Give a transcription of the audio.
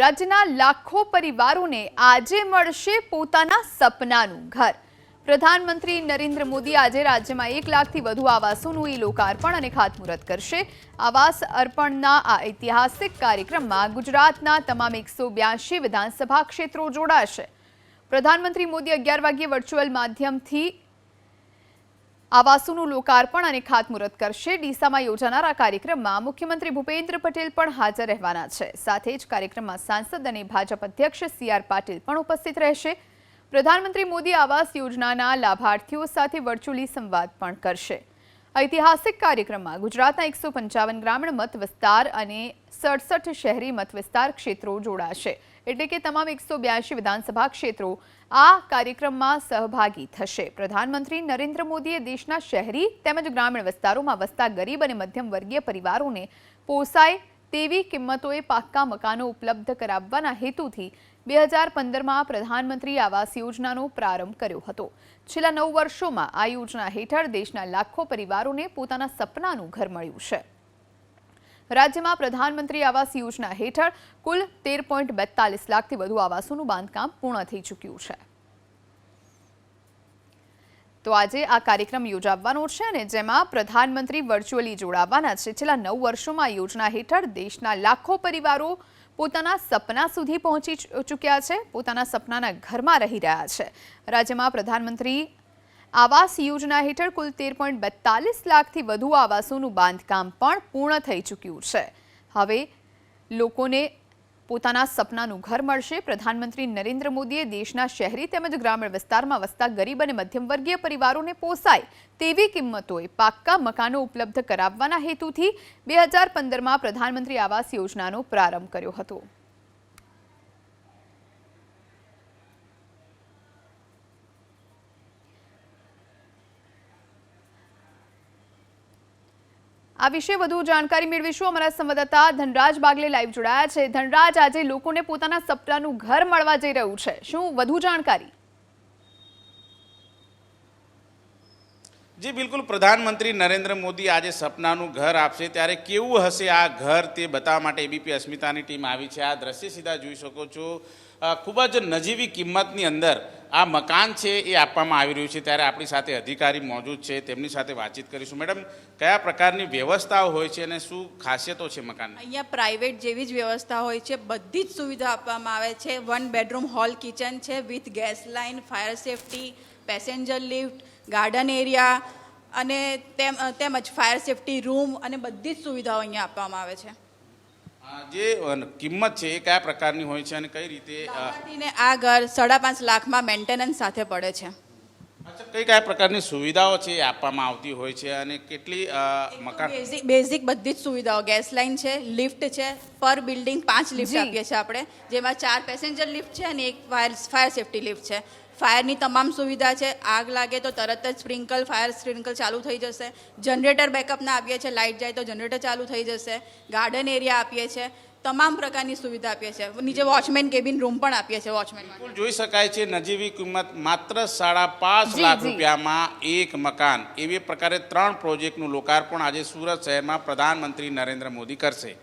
રાજ્યના લાખો પરિવારોને આજે મળશે પોતાના સપનાનું ઘર. પ્રધાનમંત્રી નરેન્દ્ર મોદી આજે રાજ્યમાં એક લાખથી વધુ આવાસોનું ઈ લોકાર્પણ અને ખાતમુહૂર્ત કરશે. આવાસ અર્પણના આ ઐતિહાસિક કાર્યક્રમમાં ગુજરાતના તમામ એકસો વિધાનસભા ક્ષેત્રો જોડાશે. પ્રધાનમંત્રી મોદી અગિયાર વાગ્યે વર્ચ્યુઅલ માધ્યમથી આવાસોનું લોકાર્પણ અને ખાતમુહૂર્ત કરશે. ડીસામાં યોજાનાર કાર્યક્રમમાં મુખ્યમંત્રી ભૂપેન્દ્ર પટેલ પણ હાજર રહેવાના છે. સાથે જ કાર્યક્રમમાં સાંસદ અને ભાજપ અધ્યક્ષ સી આર પાટીલ પણ ઉપસ્થિત રહેશે. પ્રધાનમંત્રી મોદી આવાસ યોજનાના લાભાર્થીઓ સાથે વર્ચ્યુઅલી સંવાદ પણ કરશે. ઐતિહાસિક કાર્યક્રમમાં ગુજરાતના એકસો પંચાવન ગ્રામીણ મત વિસ્તાર અને સડસઠ શહેરી મત વિસ્તાર ક્ષેત્રો જોડાશે. એટલે કે તમામ એકસો બ્યાસી વિધાનસભા ક્ષેત્રો આ કાર્યક્રમમાં સહભાગી થશે. પ્રધાનમંત્રી નરેન્દ્ર મોદીએ દેશના શહેરી તેમજ ગ્રામીણ વિસ્તારોમાં વસતા ગરીબ અને મધ્યમ વર્ગીય પરિવારોને પોસાય તેવી કિંમતોએ પાક્કા મકાનો ઉપલબ્ધ કરાવવાના હેતુથી બે હજાર પંદરમાં પ્રધાનમંત્રી આવાસ યોજનાનો પ્રારંભ કર્યો હતો. છેલ્લા નવ વર્ષોમાં આ યોજના હેઠળ દેશના લાખો પરિવારોને પોતાના સપનાનું ઘર મળ્યું છે. રાજ્યમાં પ્રધાનમંત્રી આવાસ યોજના હેઠળ કુલ તેર પોઈન્ટ બેતાલીસ લાખથી વધુ આવાસોનું બાંધકામ પૂર્ણ થઈ ચૂક્યું છે. તો આજે આ કાર્યક્રમ યોજાવાનો છે અને જેમાં પ્રધાનમંત્રી વર્ચ્યુઅલી જોડાવાના છે. છેલ્લા નવ વર્ષોમાં યોજના હેઠળ દેશના લાખો પરિવારો પોતાના સપના સુધી પહોંચી ચૂક્યા છે. પોતાના સપનાના ઘરમાં રહી રહ્યા છે. રાજ્યમાં પ્રધાનમંત્રી આવાસ યોજના હેઠળ કુલ તેર પોઈન્ટ બેતાલીસ લાખથી વધુ આવાસોનું બાંધકામ પણ પૂર્ણ થઈ ચૂક્યું છે. હવે લોકોને પોતાના સપનાનું ઘર મળશે. પ્રધાનમંત્રી નરેન્દ્ર મોદીએ દેશના શહેરી તેમજ ગ્રામીણ વિસ્તારમાં વસતા ગરીબ અને મધ્યમ વર્ગીય પરિવારોને પોસાય તેવી કિંમતોએ પાક્કા મકાનો ઉપલબ્ધ કરાવવાના હેતુથી બે હજાર પંદરમાં પ્રધાનમંત્રી આવાસ યોજનાનો પ્રારંભ કર્યો હતો. આ વિશે વધુ જાણકારી મેળવીશું. અમારા સંવાદદાતા ધનરાજ બાગલે લાઈવ જોડાયા છે. ધનરાજ, આજે લોકોને પોતાના સપનાનું ઘર મળવા જઈ રહ્યું છે. શું વધુ જાણકારી? જી, બિલકુલ. પ્રધાનમંત્રી નરેન્દ્ર મોદી આજે સપનાનું ઘર આપશે. ત્યારે કેવું હશે આ ઘર તે બતાવવા માટે એબીપી અસ્મિતાની ટીમ આવી છે. આ દ્રશ્ય સીધા જોઈ શકો છો. ખૂબ જ નજીવી કિંમતની અંદર આ મકાન છે એ આપવામાં આવી રહ્યું છે. ત્યારે આપણી સાથે અધિકારી મોજૂદ છે. તેમની સાથે વાતચીત કરીશું. મેડમ, કયા પ્રકારની વ્યવસ્થાઓ હોય છે અને શું ખાસિયતો છે મકાન અહીંયા પ્રાઇવેટ જેવી જ વ્યવસ્થા હોય છે. બધી જ સુવિધા આપવામાં આવે છે. વન બેડરૂમ હોલ કિચન છે with gas line fire safety passenger lift garden area અને તેમ તેમજ ફાયર સેફટી રૂમ અને બધી જ સુવિધાઓ અહીંયા આપવામાં આવે છે. જે કિંમત છે એ કયા પ્રકારની હોય છે અને કઈ રીતે આ ઘર સાડા પાંચ લાખમાં મેન્ટેનન્સ સાથે પડે છે. અચ્છા કઈ કયા પ્રકારની સુવિધાઓ છે એ આપવામાં આવતી હોય છે અને કેટલી મકાન? બેઝિક બેઝિક બધી જ સુવિધાઓ. ગેસ લાઇન છે લિફ્ટ છે પર બિલ્ડિંગ પાંચ લિફ્ટ. આપીએ છીએ આપણે જેમાં ચાર પેસેન્જર લિફ્ટ છે અને એક ફાયર ફાયર સેફટી લિફ્ટ છે. ફાયરની તમામ સુવિધા છે. આગ લાગે તો તરત જ સ્પ્રિંકલ ફાયર સ્પ્રિંકલ ચાલુ થઈ જશે. જનરેટર બેકઅપના આપીએ છીએ લાઇટ જાય તો જનરેટર ચાલુ થઈ જશે. ગાર્ડન એરિયા આપીએ છીએ તમામ પ્રકારની સુવિધા આપીએ છીએ. નીચે વોચમેન કેબિન રૂમ પણ આપીએ છીએ વોચમેન બિલકુલ જોઈ શકાય છે નજીવી કિંમત માત્ર સાડા પાંચ લાખ રૂપિયામાં એક મકાન. એવી પ્રકારે ત્રણ પ્રોજેક્ટનું લોકાર્પણ આજે સુરત શહેરમાં પ્રધાનમંત્રી નરેન્દ્ર મોદી કરશે.